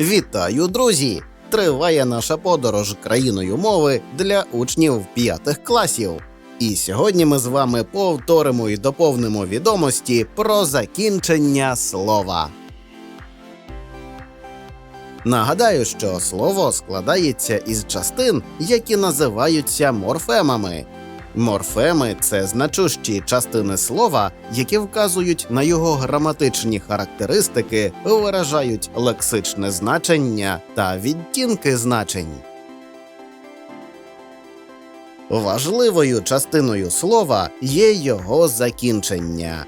Вітаю, друзі! Триває наша подорож країною мови для учнів п'ятих класів. І сьогодні ми з вами повторимо і доповнимо відомості про закінчення слова. Нагадаю, що слово складається із частин, які називаються морфемами. Морфеми це значущі частини слова, які вказують на його граматичні характеристики, виражають лексичне значення та відтінки значень. Важливою частиною слова є його закінчення.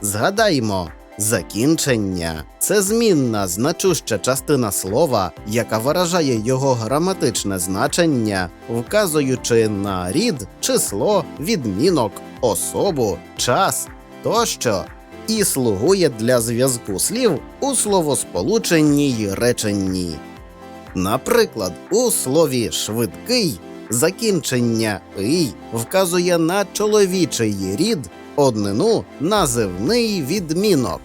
Згадаймо, закінчення це змінна значуща частина слова, яка виражає його граматичне значення, вказуючи на рід, число, відмінок, особу, час тощо, і слугує для зв'язку слів у словосполученні й реченні. Наприклад, у слові швидкий закінчення «ий» вказує на чоловічий рід, однину називний відмінок.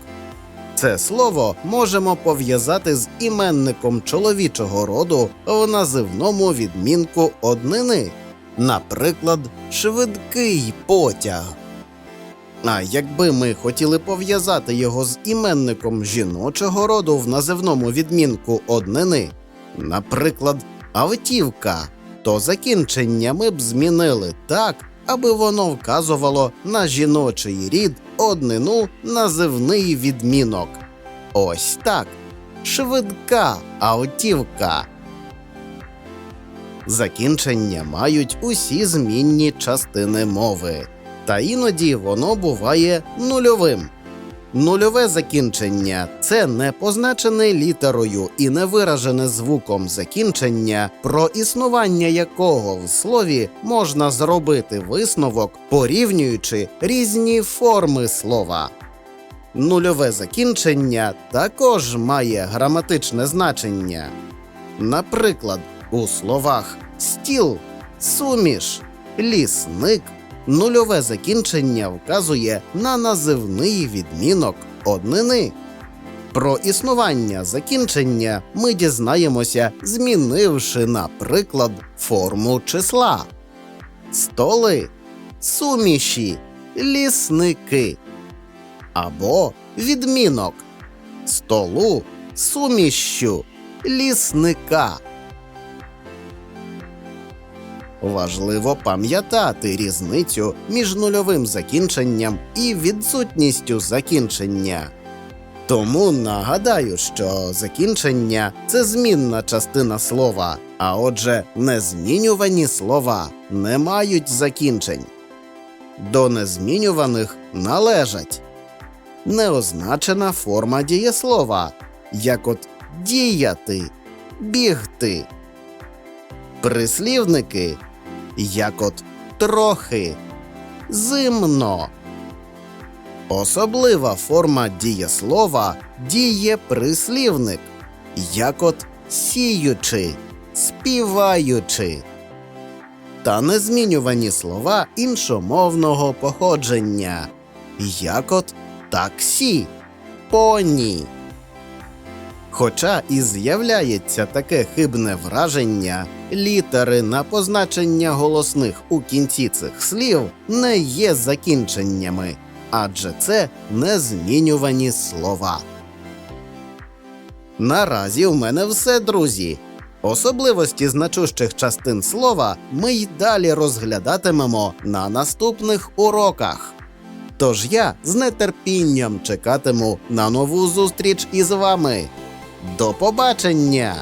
Це слово можемо пов'язати з іменником чоловічого роду в називному відмінку однини, наприклад, швидкий потяг. А якби ми хотіли пов'язати його з іменником жіночого роду в називному відмінку однини, наприклад, автівка, то закінчення ми б змінили так, аби воно вказувало на жіночий рід однину називний відмінок. Ось так. Швидка автівка. Закінчення мають усі змінні частини мови, та іноді воно буває нульовим. Нульове закінчення це не позначене літерою і не виражене звуком закінчення, про існування якого в слові можна зробити висновок, порівнюючи різні форми слова. Нульове закінчення також має граматичне значення. Наприклад, у словах стіл, суміш, лісник нульове закінчення вказує на називний відмінок однини. Про існування закінчення ми дізнаємося, змінивши, наприклад, форму числа столи, суміші, лісники або відмінок столу, сумішю, лісника. Важливо пам'ятати різницю між нульовим закінченням і відсутністю закінчення. Тому нагадаю, що закінчення це змінна частина слова, а отже, незмінювані слова не мають закінчень. До незмінюваних належать неозначена форма дієслова, як от діяти, бігти, прислівники, як от трохи, зимно. Особлива форма дієслова дієприслівник, як от сіючи, співаючи. Та незмінювані слова іншомовного походження, як от таксі, поні. Хоча і з'являється таке хибне враження, літери на позначення голосних у кінці цих слів не є закінченнями, адже це незмінювані слова. Наразі в мене все, друзі. Особливості значущих частин слова ми й далі розглядатимемо на наступних уроках. Тож я з нетерпінням чекатиму на нову зустріч із вами. До побачення!